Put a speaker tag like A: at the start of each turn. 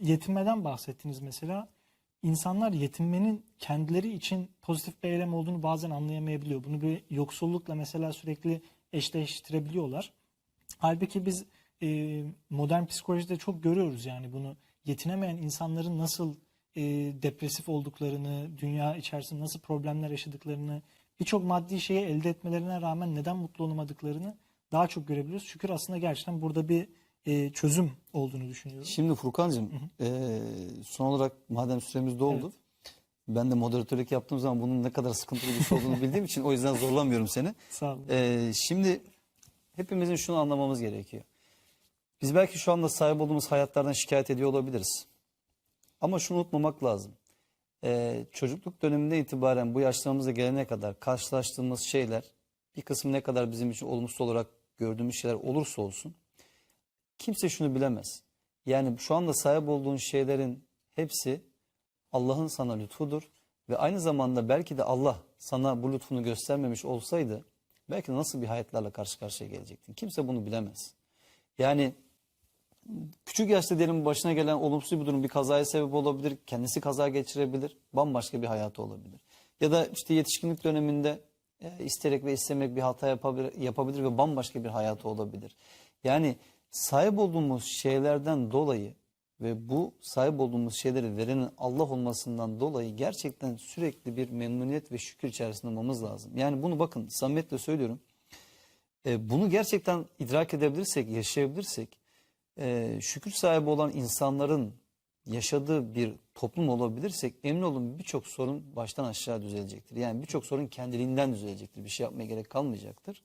A: yetinmeden bahsettiniz mesela. İnsanlar yetinmenin kendileri için pozitif bir eylem olduğunu bazen anlayamayabiliyor. Bunu bir yoksullukla mesela sürekli eşleştirebiliyorlar. Halbuki biz e, modern psikolojide çok görüyoruz yani bunu. Yetinemeyen insanların nasıl e, depresif olduklarını, dünya içerisinde nasıl problemler yaşadıklarını, birçok maddi şeyi elde etmelerine rağmen neden mutlu olamadıklarını daha çok görebiliyoruz. Şükür aslında gerçekten burada bir e, çözüm olduğunu düşünüyorum.
B: Şimdi Furkan'cığım eee, son olarak madem süremiz doldu. Ben de moderatörlük yaptığım zaman bunun ne kadar sıkıntılı bir şey olduğunu bildiğim için o yüzden zorlamıyorum seni.
A: Sağ olun.
B: Eee, şimdi hepimizin şunu anlamamız gerekiyor. Biz belki şu anda sahip olduğumuz hayatlardan şikayet ediyor olabiliriz. Ama şunu unutmamak lazım. Eee, çocukluk döneminde itibaren bu yaşlarımıza gelene kadar karşılaştığımız şeyler bir kısmı ne kadar bizim için olumsuz olarak gördüğümüz şeyler olursa olsun kimse şunu bilemez. Yani şu anda sahip olduğun şeylerin hepsi Allah'ın sana lütfudur ve aynı zamanda belki de Allah sana bu lütfunu göstermemiş olsaydı belki de nasıl bir hayatlarla karşı karşıya gelecektin. Kimse bunu bilemez. Yani küçük yaşta diyelim başına gelen olumsuz bir durum bir kazaya sebep olabilir. Kendisi kaza geçirebilir. Bambaşka bir hayatı olabilir. Ya da işte yetişkinlik döneminde e, ve istemek bir hata yapabilir, yapabilir ve bambaşka bir hayatı olabilir. Yani sahip olduğumuz şeylerden dolayı ve bu sahip olduğumuz şeyleri verenin Allah olmasından dolayı gerçekten sürekli bir memnuniyet ve şükür içerisinde olmamız lazım. Yani bunu bakın samimiyetle söylüyorum. E, bunu gerçekten idrak edebilirsek, yaşayabilirsek, e, şükür sahibi olan insanların yaşadığı bir toplum olabilirsek emin olun birçok sorun baştan aşağı düzelecektir. Yani birçok sorun kendiliğinden düzelecektir. Bir şey yapmaya gerek kalmayacaktır.